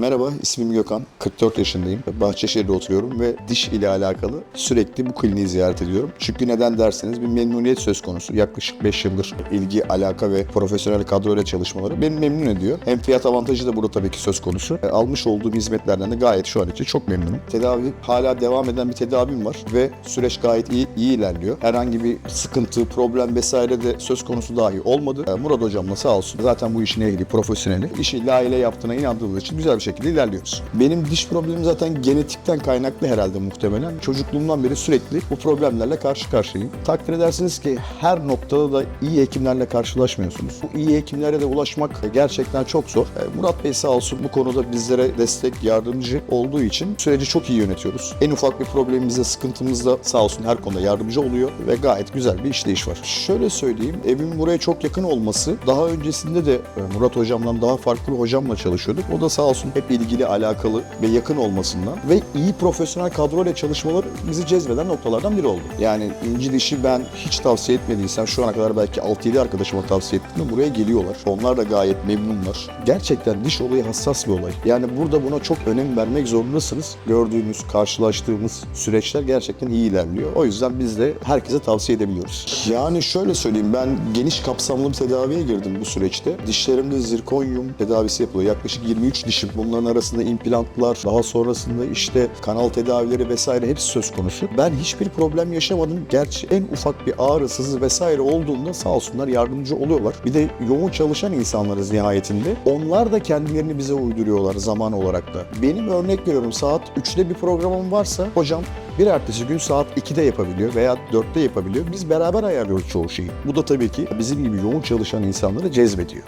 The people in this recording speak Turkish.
Merhaba, ismim Gökhan. 44 yaşındayım. Bahçeşehir'de oturuyorum ve diş ile alakalı sürekli bu kliniği ziyaret ediyorum. Çünkü neden derseniz bir memnuniyet söz konusu. Yaklaşık 5 yıldır ilgi, alaka ve profesyonel kadroyla çalışmaları beni memnun ediyor. Hem fiyat avantajı da burada tabii ki söz konusu. E, Almış olduğum hizmetlerden de gayet şu an için çok memnunum. Tedavi hala devam eden bir tedavim var ve süreç gayet iyi, iyi ilerliyor. Herhangi bir sıkıntı, problem vesaire de söz konusu dahi olmadı. E, Murat hocamla sağ olsun zaten bu işin ehli, profesyoneli. İşi layığıyla yaptığına inandığımız için güzel bir şekilde ilerliyoruz. Benim diş problemim zaten genetikten kaynaklı herhalde muhtemelen. Çocukluğumdan beri sürekli bu problemlerle karşı karşıyayım. Takdir edersiniz ki her noktada da iyi hekimlerle karşılaşmıyorsunuz. Bu iyi hekimlere de ulaşmak gerçekten çok zor. E, Murat Bey sağ olsun bu konuda bizlere destek, yardımcı olduğu için süreci çok iyi yönetiyoruz. En ufak bir problemimizde, sıkıntımızda sağ olsun her konuda yardımcı oluyor ve gayet güzel bir işleyiş var. Şöyle söyleyeyim, evimin buraya çok yakın olması daha öncesinde de e, Murat hocamdan daha farklı bir hocamla çalışıyorduk. O da sağ olsun hep ilgili, alakalı ve yakın olmasından ve iyi profesyonel kadroyla çalışmaları bizi cezbeden noktalardan biri oldu. Yani inci dişi ben hiç tavsiye etmediysem şu ana kadar belki 6-7 arkadaşıma tavsiye ettim buraya geliyorlar. Onlar da gayet memnunlar. Gerçekten diş olayı hassas bir olay. Yani burada buna çok önem vermek zorundasınız. Gördüğümüz, karşılaştığımız süreçler gerçekten iyi ilerliyor. O yüzden biz de herkese tavsiye edebiliyoruz. Yani şöyle söyleyeyim ben geniş kapsamlı bir tedaviye girdim bu süreçte. Dişlerimde zirkonyum tedavisi yapılıyor. Yaklaşık 23 dişim. Bunların arasında implantlar, daha sonrasında işte kanal tedavileri vesaire hepsi söz konusu. Ben hiçbir problem yaşamadım. Gerçi en ufak bir ağrı, sızı vesaire olduğunda sağ olsunlar yardımcı oluyorlar. Bir de yoğun çalışan insanlarız nihayetinde. Onlar da kendilerini bize uyduruyorlar zaman olarak da. Benim örnek veriyorum saat 3'te bir programım varsa hocam bir ertesi gün saat 2'de yapabiliyor veya 4'te yapabiliyor. Biz beraber ayarlıyoruz çoğu şeyi. Bu da tabii ki bizim gibi yoğun çalışan insanları cezbediyor.